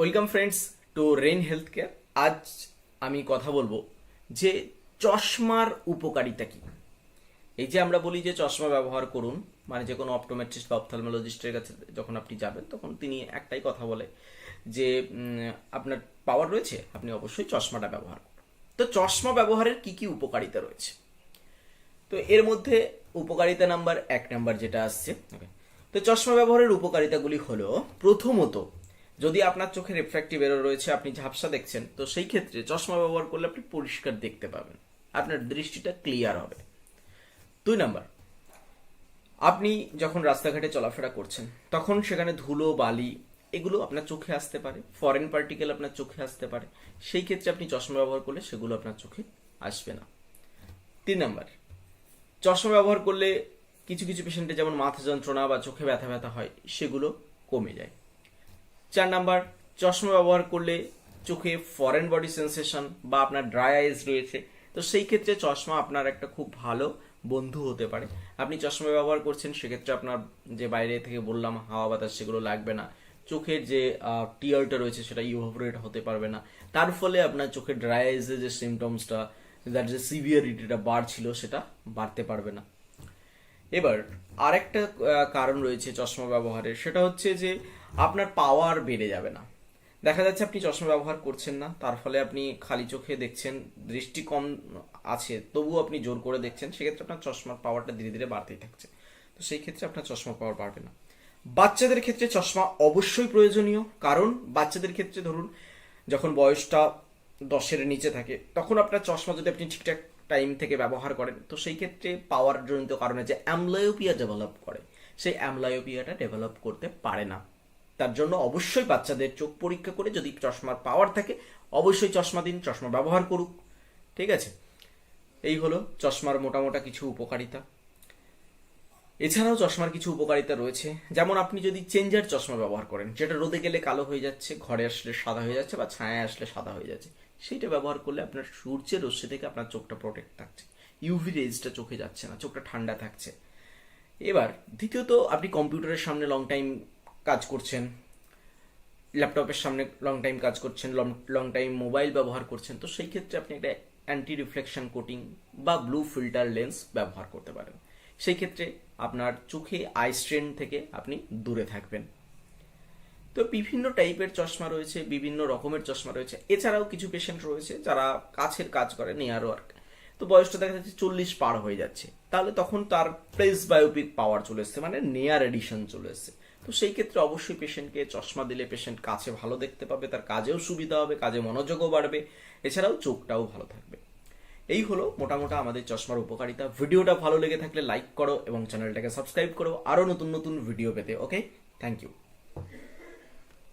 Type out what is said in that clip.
Welcome friends to rain health care আজ আমি কথা বলব যে চশমার উপকারিতা কি? এই যে আমরা বলি যে চশমা ব্যবহার করুন মানে যে কোনো অপটোমেট্রিস্ট বা অপথালমোলজিস্টের কাছে যখন আপনি যাবেন, তখন তিনি একটাই কথা বলে যে আপনার পাওয়ার রয়েছে, আপনি অবশ্যই চশমাটা ব্যবহার করুন। তো চশমা ব্যবহারের কি কি উপকারিতা রয়েছে? তো এর মধ্যে উপকারিতা নাম্বার এক নাম্বার যেটা আসছে তো চশমা ব্যবহারের উপকারিতাগুলি হলো, প্রথমত যদি আপনার চোখে রিফ্র্যাক্টিভ এরর রয়েছে, আপনি ঝাপসা দেখছেন, তো সেই ক্ষেত্রে চশমা ব্যবহার করলে আপনি পরিষ্কার দেখতে পাবেন। আপনার দৃষ্টিটা ক্লিয়ার হবে। দুই নাম্বার, আপনি যখন রাস্তাঘাটে চলাফেরা করছেন, তখন সেখানে ধুলো, বালি, এগুলো আপনার চোখে আসতে পারে ফরেন পার্টিকেল আপনার চোখে আসতে পারে, সেই ক্ষেত্রে আপনি চশমা ব্যবহার করলে সেগুলো আপনার চোখে আসবে না। তিন নাম্বার, চশমা ব্যবহার করলে কিছু কিছু পেশেন্টের যেমন মাথা যন্ত্রণা বা চোখে ব্যথা ব্যথা হয়, সেগুলো কমে যায়। চার নাম্বার, চশমা ব্যবহার করলে চোখে ফরেন বডি সেন্সেশন বা আপনার ড্রাই আইজ রয়েছে। তো সেই ক্ষেত্রে চশমা আপনার একটা খুব ভালো বন্ধু হতে পারে। আপনি চশমা ব্যবহার করছেন, সেক্ষেত্রে আপনার যে বাইরে থেকে বললাম, হাওয়া বাতাস সেগুলো লাগবে না। চোখের যে টিয়ারটা রয়েছে, সেটা ইউভোরেট হতে পারবে না। তার ফলে আপনার চোখের ড্রাই আইজের যে সিমটমসটা যার যে সিভিয়ারিটিটা বাড়ছিল, সেটা বাড়তে পারবে না। এবার আরেকটা কারণ রয়েছে চশমা ব্যবহারের। সেটা হচ্ছে যে আপনার পাওয়ার বেড়ে যাবে না। দেখা যাচ্ছে আপনি চশমা ব্যবহার করছেন না, তার ফলে আপনি খালি চোখে দেখছেন দৃষ্টি কম আছে, তবুও আপনি জোর করে দেখছেন, সেক্ষেত্রে আপনার চশমার পাওয়ারটা ধীরে ধীরে বাড়তেই থাকছে। তো সেই ক্ষেত্রে আপনার চশমা পাওয়ার বাড়বে না। বাচ্চাদের ক্ষেত্রে চশমা অবশ্যই প্রয়োজনীয়, কারণ বাচ্চাদের ক্ষেত্রে ধরুন, যখন বয়সটা দশের নিচে থাকে, তখন আপনার চশমা যদি আপনি ঠিকঠাক টাইম থেকে ব্যবহার করেন, তো সেই ক্ষেত্রে পাওয়ার জনিত কারণে যে অ্যামলায়োপিয়া ডেভেলপ করে, সেই অ্যামলায়োপিয়াটা ডেভেলপ করতে পারে না। তার জন্য অবশ্যই বাচ্চাদের চোখ পরীক্ষা করে যদি চশমার পাওয়ার থাকে, অবশ্যই চশমা দিন, চশমা ব্যবহার করুক। ঠিক আছে? এই হলো চশমার মোটা মোটা কিছু উপকারিতা। এছাড়াও চশমার কিছু উপকারিতা রয়েছে। যেমন আপনি যদি চেঞ্জার চশমা ব্যবহার করেন, যেটা রোদে গেলে কালো হয়ে যাচ্ছে, ঘরে আসলে সাদা হয়ে যাচ্ছে বা ছায়া আসলে সাদা হয়ে যাচ্ছে, সেইটা ব্যবহার করলে আপনার সূর্যের রশ্মি থেকে আপনার চোখটা প্রোটেক্ট থাকছে। ইউভি রেজটা চোখে যাচ্ছে না, চোখটা ঠান্ডা থাকছে। এবার, দ্বিতীয়ত আপনি কম্পিউটারের সামনে লং টাইম কাজ করছেন ল্যাপটপের সামনে লং টাইম কাজ করছেন লং লং টাইম মোবাইল ব্যবহার করছেন, তো সেই ক্ষেত্রে আপনি একটা অ্যান্টি রিফ্লেকশন কোটিং বা ব্লু ফিল্টার লেন্স ব্যবহার করতে পারেন। সেই ক্ষেত্রে আপনার চোখে আই স্ট্রেন থেকে আপনি দূরে থাকবেন। তো বিভিন্ন টাইপের চশমা রয়েছে, বিভিন্ন রকমের চশমা রয়েছে। এছাড়াও কিছু পেশেন্ট রয়েছে যারা কাছের কাজ করে নেয়ার ওয়ার্ক তো বয়সটা দেখা যাচ্ছে চল্লিশ পার হয়ে যাচ্ছে। তাহলে তখন তার প্লেস বায়োপিক পাওয়ার চলে এসছে মানে নেয়ার এডিশন চলে এসছে। তো সেই ক্ষেত্রে অবশ্যই পেশেন্টকে চশমা দিলে পেশেন্ট কাছে ভালো দেখতে পাবে, তার কাজেও সুবিধা হবে, কাজে মনোযোগও বাড়বে, এছাড়াও চোখটাও ভালো থাকবে। এই হলো মোটামোটা আমাদের চশমার উপকারিতা। ভিডিওটা ভালো লেগে থাকলে লাইক করো এবং চ্যানেলটাকে সাবস্ক্রাইব করো। আরও নতুন নতুন ভিডিও পেতে ওকে থ্যাংক ইউ